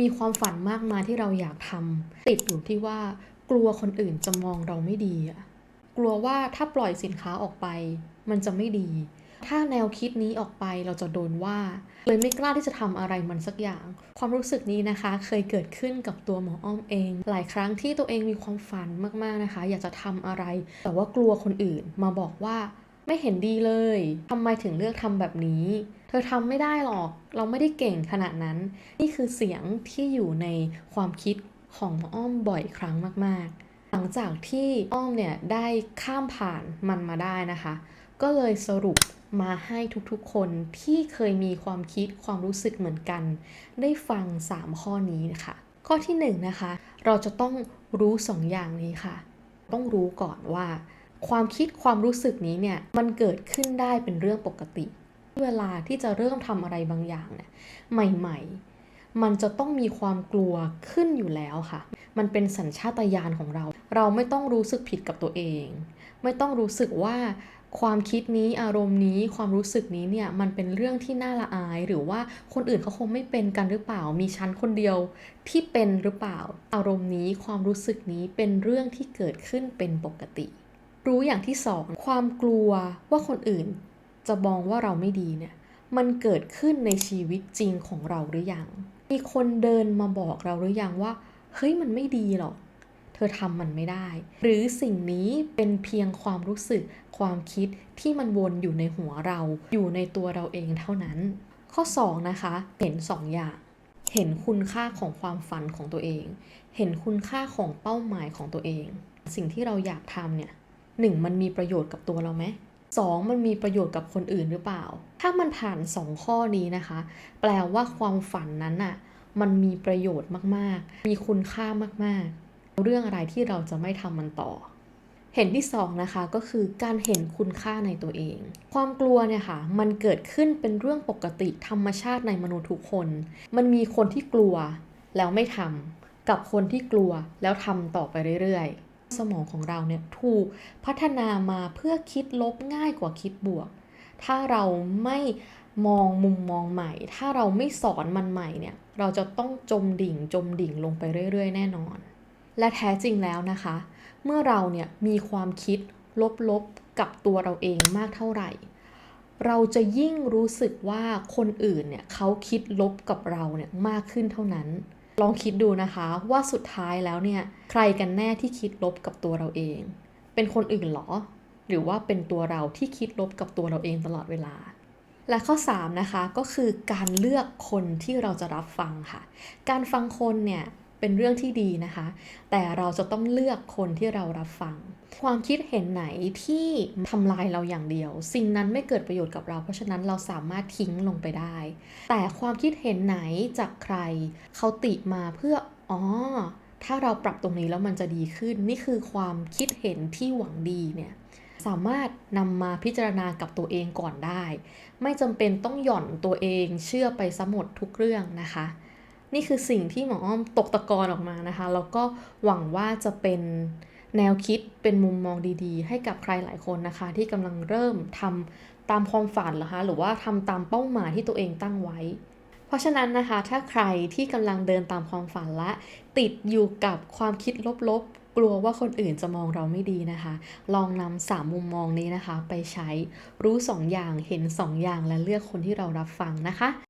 มีความฝันมากมายที่เราอยากทำติดอยู่ที่ว่ากลัวคนอื่นจะมองเราไม่ดีอะกลัวว่าถ้าปล่อยสินค้าออกไป มันจะไม่ดี ถ้าแนวคิดนี้ออกไปเราจะโดนว่า เลยไม่กล้าที่จะทำอะไรมันสักอย่าง ความรู้สึกนี้นะคะ เคยเกิดขึ้นกับตัวหมออ้อมเอง หลายครั้งที่ตัวเองมีความฝันมากๆนะคะ อยากจะทำอะไร แต่ว่ากลัวคนอื่นมาบอกว่า ไม่เห็นดีเลย ทำไมถึงเลือกทำแบบนี้ เธอทำไม่ได้หรอก เราไม่ได้เก่งขนาดนั้น นี่คือเสียงที่อยู่ในความคิดของอ้อมบ่อยครั้งมาก ๆ หลังจากที่อ้อมเนี่ยได้ข้ามผ่านมันมาได้นะคะ ก็เลยสรุปมาให้ทุกๆคนที่เคยมีความคิดความรู้สึกเหมือนกัน ได้ฟัง 3 ข้อนี้นะคะ ข้อที่1นงนะคะ เราจะต้องรู้ 2 อย่างนี้ค่ะ ต้องรู้ก่อนว่า ความคิดความรู้สึกนี้เนี่ยมันเกิดขึ้นได้เป็นเรื่องปกติ เวลาที่จะเริ่มทำอะไรบางอย่างเนี่ยใหม่ๆ มันจะต้องมีความกลัวขึ้นอยู่แล้วค่ะ มันเป็นสัญชาตญาณของเรา เราไม่ต้องรู้สึกผิดกับตัวเอง ไม่ต้องรู้สึกว่าความคิดนี้อารมณ์นี้ความรู้สึกนี้เนี่ยมันเป็นเรื่องที่น่าละอาย หรือว่าคนอื่นเขาคงไม่เป็นกันหรือเปล่า มีฉันคนเดียวที่เป็นหรือเปล่า อารมณ์นี้ความรู้สึกนี้เป็นเรื่องที่เกิดขึ้นเป็นปกติ รู้อย่างที่สองความกลัวว่าคนอื่นจะมองว่าเราไม่ดีเนี่ยมันเกิดขึ้นในชีวิตจริงของเราหรือยัง มีคนเดินมาบอกเราหรือยังว่า เฮ้ยมันไม่ดีหรอก เธอทำมันไม่ได้ หรือสิ่งนี้เป็นเพียงความรู้สึกความคิดที่มันวนอยู่ในหัวเรา อยู่ในตัวเราเองเท่านั้น ข้อ 2 นะคะ เห็น 2 อย่าง เห็นคุณค่าของความฝันของตัวเอง เห็นคุณค่าของเป้าหมายของตัวเอง สิ่งที่เราอยากทำเนี่ย หนึ่งมันมีประโยชน์กับตัวเราไหมสองมันมีประโยชน์กับคนอื่นหรือเปล่า ถ้ามันผ่านสองข้อนี้นะคะ แปลว่าความฝันนั้นน่ะมันมีประโยชน์มากๆ มีคุณค่ามากๆ เรื่องอะไรที่เราจะไม่ทำมันต่อ เห็นที่สองนะคะก็คือการเห็นคุณค่าในตัวเอง ความกลัวเนี่ยค่ะ มันเกิดขึ้นเป็นเรื่องปกติธรรมชาติในมนุษย์ทุกคน มันมีคนที่กลัวแล้วไม่ทำกับคนที่กลัวแล้วทำต่อไปเรื่อยๆ สมองของเราเนี่ยถูกพัฒนามาเพื่อคิดลบง่ายกว่าคิดบวก ถ้าเราไม่มองมุมมองใหม่ ถ้าเราไม่สอนมันใหม่เนี่ยเราจะต้องจมดิ่งจมดิ่งลงไปเรื่อย ๆ แน่นอน และแท้จริงแล้วนะคะ เมื่อเราเนี่ยมีความคิดลบๆกับตัวเราเองมากเท่าไหร่ เราจะยิ่งรู้สึกว่าคนอื่นเนี่ยเขาคิดลบกับเราเนี่ยมากขึ้นเท่านั้น ลองคิดดูนะคะว่าสุดท้ายแล้วเนี่ยใครกันแน่ที่คิดลบกับตัวเราเอง เป็นคนอื่นเหรอ หรือว่าเป็นตัวเราที่คิดลบกับตัวเราเองตลอดเวลา และข้อ 3 นะคะก็คือการเลือกคนที่เราจะรับฟังค่ะ การฟังคนเนี่ย เป็นเรื่องที่ดีนะคะ แต่เราจะต้องเลือกคนที่เรารับฟัง ความคิดเห็นไหนที่ทำลายเราอย่างเดียว สิ่งนั้นไม่เกิดประโยชน์กับเรา เพราะฉะนั้นเราสามารถทิ้งลงไปได้ แต่ความคิดเห็นไหนจากใครเขาติมาเพื่ออ๋อถ้าเราปรับตรงนี้แล้วมันจะดีขึ้น นี่คือความคิดเห็นที่หวังดีเนี่ยสามารถนำมาพิจารณากับตัวเองก่อนได้ ไม่จำเป็นต้องหย่อนตัวเองเชื่อไปซะหมดทุกเรื่องนะคะ นี่คือสิ่งที่หมออ้อมตกตะกอนออกมานะคะ แล้วก็หวังว่าจะเป็นแนวคิดเป็นมุมมองดีๆ ให้กับใครหลายคนนะคะ ที่กำลังเริ่มทำตามความฝันเหรอคะหรือว่าทำตามเป้าหมายที่ตัวเองตั้งไว้ เพราะฉะนั้นนะคะ ถ้าใครที่กำลังเดินตามความฝันและ ติดอยู่กับความคิดลบๆ กลัวว่าคนอื่นจะมองเราไม่ดีนะคะ ลองนำสามมุมมองนี้นะคะ ไปใช้รู้สองอย่างเห็นสองอย่างและเลือกคนที่เรารับฟังนะคะ